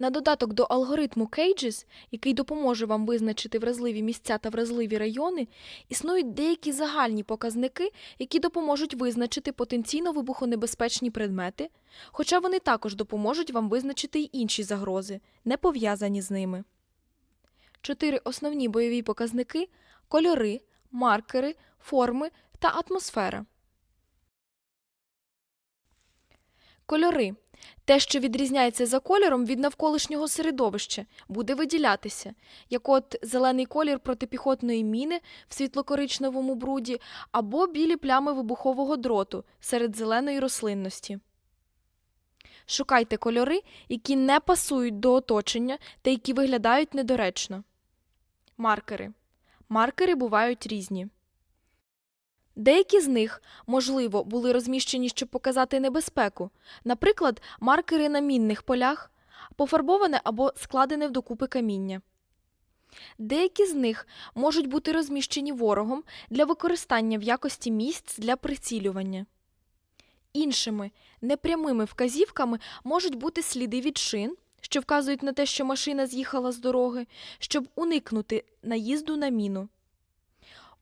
На додаток до алгоритму Cages, який допоможе вам визначити вразливі місця та вразливі райони, існують деякі загальні показники, які допоможуть визначити потенційно вибухонебезпечні предмети, хоча вони також допоможуть вам визначити й інші загрози, не пов'язані з ними. Чотири основні бойові показники кольори, маркери, форми та атмосфера. Кольори. Те, що відрізняється за кольором від навколишнього середовища, буде виділятися, як от зелений колір протипіхотної міни в світлокоричневому бруді або білі плями вибухового дроту серед зеленої рослинності. Шукайте кольори, які не пасують до оточення та які виглядають недоречно. Маркери. Маркери бувають різні. Деякі з них, можливо, були розміщені, щоб показати небезпеку, наприклад, маркери на мінних полях, пофарбоване або складене вдокупи каміння. Деякі з них можуть бути розміщені ворогом для використання в якості місць для прицілювання. Іншими непрямими вказівками можуть бути сліди від шин, що вказують на те, що машина з'їхала з дороги, щоб уникнути наїзду на міну.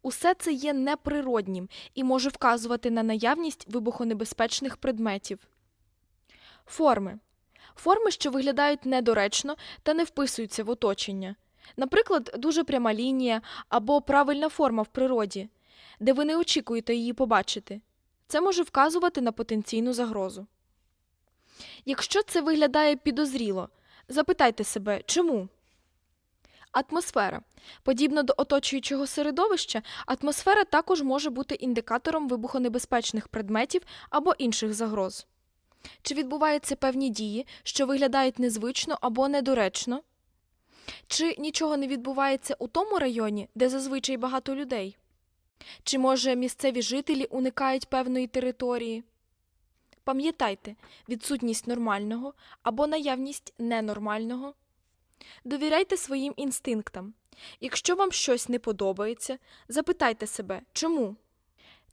Усе це є неприроднім і може вказувати на наявність вибухонебезпечних предметів. Форми. Форми, що виглядають недоречно та не вписуються в оточення. Наприклад, дуже пряма лінія або правильна форма в природі, де ви не очікуєте її побачити. Це може вказувати на потенційну загрозу. Якщо це виглядає підозріло, запитайте себе, чому? Атмосфера. Подібно до оточуючого середовища, атмосфера також може бути індикатором вибухонебезпечних предметів або інших загроз. Чи відбуваються певні дії, що виглядають незвично або недоречно? Чи нічого не відбувається у тому районі, де зазвичай багато людей? Чи може місцеві жителі уникають певної території? Пам'ятайте, відсутність нормального або наявність ненормального. Довіряйте своїм інстинктам. Якщо вам щось не подобається, запитайте себе, чому.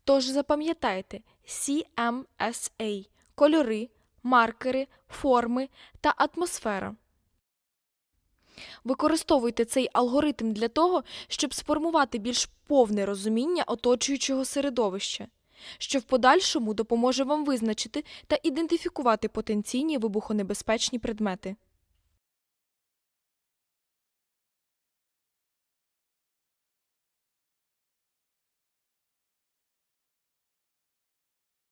Тож запам'ятайте CMSA – кольори, маркери, форми та атмосфера. Використовуйте цей алгоритм для того, щоб сформувати більш повне розуміння оточуючого середовища, що в подальшому допоможе вам визначити та ідентифікувати потенційні вибухонебезпечні предмети.